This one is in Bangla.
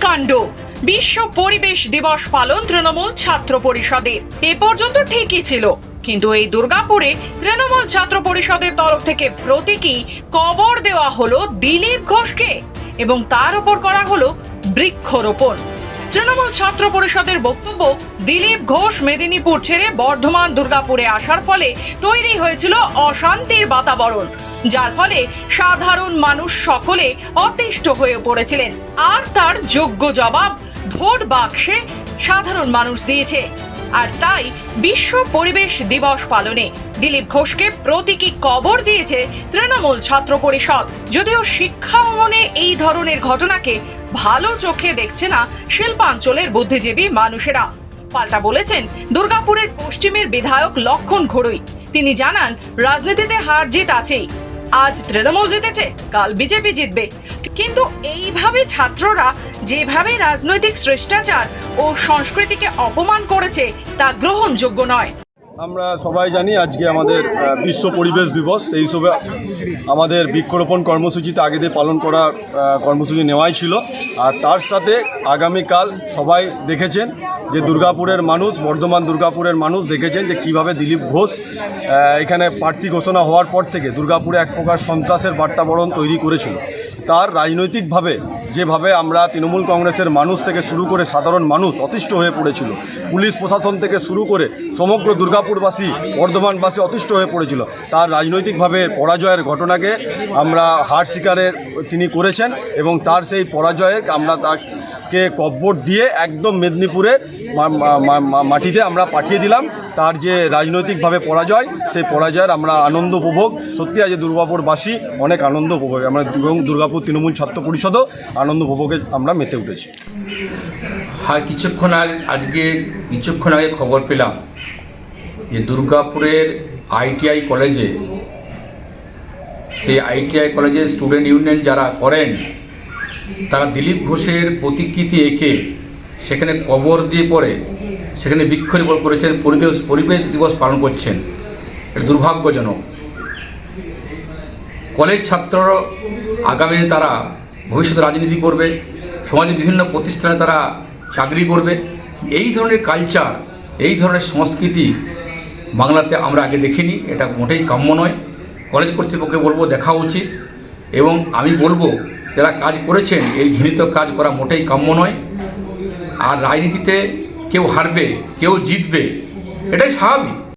কাণ্ড। বিশ্ব পরিবেশ দিবস পালন তৃণমূল ছাত্র পরিষদের এ পর্যন্ত ঠিকই ছিল। কিন্তু এই দুর্গাপুরে তৃণমূল ছাত্র পরিষদের তরফ থেকে প্রতীকী কবর দেওয়া হলো দিলীপ ঘোষকে এবং তার উপর করা হলো বৃক্ষরোপণ। তৃণমূল ছাত্র পরিষদের বক্তব্য, দিলীপ ঘোষ মেদিনীপুর ছেড়ে বর্ধমান, দুর্গাপুরে আসার ফলে তৈরি হয়েছিল অশান্তির বাতাবরণ, যার ফলে সাধারণ মানুষ সকলে অতিষ্ঠ হয়ে পড়েছিলেন। আর তার যোগ্য জবাব ভোট বাক্সে সাধারণ মানুষ দিয়েছে। আর তাই বিশ্ব পরিবেশ দিবস পালনে দিলীপ ঘোষকে প্রতীকী কবর দিয়েছে তৃণমূল ছাত্র পরিষদ। যদিও শিক্ষা অঙ্গনে এই ধরনের ঘটনাকে ভালো চোখে দেখছে না শিল্পাঞ্চলের বুদ্ধিজীবী মানুষেরা। পাল্টা বলেছেন, দুর্গাপুরের পশ্চিমের বিধায়ক লক্ষণ ঘড়ুই। তিনি জানান, রাজনীতিতে হার জিত আছেই। আজ তৃণমূল জিতেছে, কাল বিজেপি জিতবে। কিন্তু এইভাবে ছাত্ররা যেভাবে রাজনৈতিক শিষ্টাচার ও সংস্কৃতিকে অপমান করেছে, তা গ্রহণযোগ্য নয়। আমরা সবাই জানি আজকে আমাদের বিশ্ব পরিবেশ দিবস। সেই হিসেবে আমাদের বৃক্ষরোপণ কর্মসূচিতে আগে দিয়ে পালন করা কর্মসূচি নেওয়াই ছিল। আর তার সাথে আগামীকাল সবাই দেখেছেন যে দুর্গাপুরের মানুষ, বর্ধমান দুর্গাপুরের মানুষ দেখেছেন যে কীভাবে দিলীপ ঘোষ এখানে প্রার্থী ঘোষণা হওয়ার পর থেকে দুর্গাপুরে এক প্রকার সন্ত্রাসের বার্তাবরণ তৈরি করেছিল। তার রাজনৈতিকভাবে যেভাবে আমরা তৃণমূল কংগ্রেসের মানুষ থেকে শুরু করে সাধারণ মানুষ অতিষ্ঠ হয়ে পড়েছিল, পুলিশ প্রশাসন থেকে শুরু করে সমগ্র দুর্গাপুরবাসী, বর্ধমানবাসী অতিষ্ঠ হয়ে পড়েছিল, তার রাজনৈতিকভাবে পরাজয়ের ঘটনাকে আমরা হার শিকারের তিনি করেছেন এবং তার সেই পরাজয়ে আমরা তাকে কব্বর দিয়ে একদম মেদিনীপুরের মাটিতে আমরা পাঠিয়ে দিলাম। তার যে রাজনৈতিকভাবে পরাজয়, সেই পরাজয়ের আমরা আনন্দ উপভোগ। সত্যি আজ দুর্গাপুরবাসী অনেক আনন্দ উপভোগ, আমরা এবং দুর্গাপুর তৃণমূল ছাত্র পরিষদও আনন্দ উপভোগে আমরা মেতে উঠেছি। হ্যাঁ কিছুক্ষণ আগে, আজকে কিছুক্ষণ আগে খবর পেলাম যে দুর্গাপুরের আইটিআই কলেজে, সেই আইটিআই কলেজের স্টুডেন্ট ইউনিয়ন যারা করেন তারা দিলীপ ঘোষের প্রতিকৃতি এঁকে সেখানে কবর দিয়ে পড়ে, সেখানে বৃক্ষরোপণ করেছেন, পরিবেশ পরিবেশ দিবস পালন করছেন। এটা দুর্ভাগ্যজনক। কলেজ ছাত্র আগামী তারা ভবিষ্যতে রাজনীতি করবে সমাজে বিভিন্ন প্রতিষ্ঠানে তারা চাকরি করবে। এই ধরনের কালচার এই ধরনের সংস্কৃতি বাংলাতে আমরা আগে দেখিনি, এটা মোটেই কাম্য নয়। কলেজ কর্তৃপক্ষকে বলব, দেখা উচিত। এবং আমি বলব যারা কাজ করেছেন, এই ঘৃণিত কাজ করা মোটেই কাম্য নয়। আর রাজনীতিতে কেউ হারবে, কেউ জিতবে, এটাই স্বাভাবিক।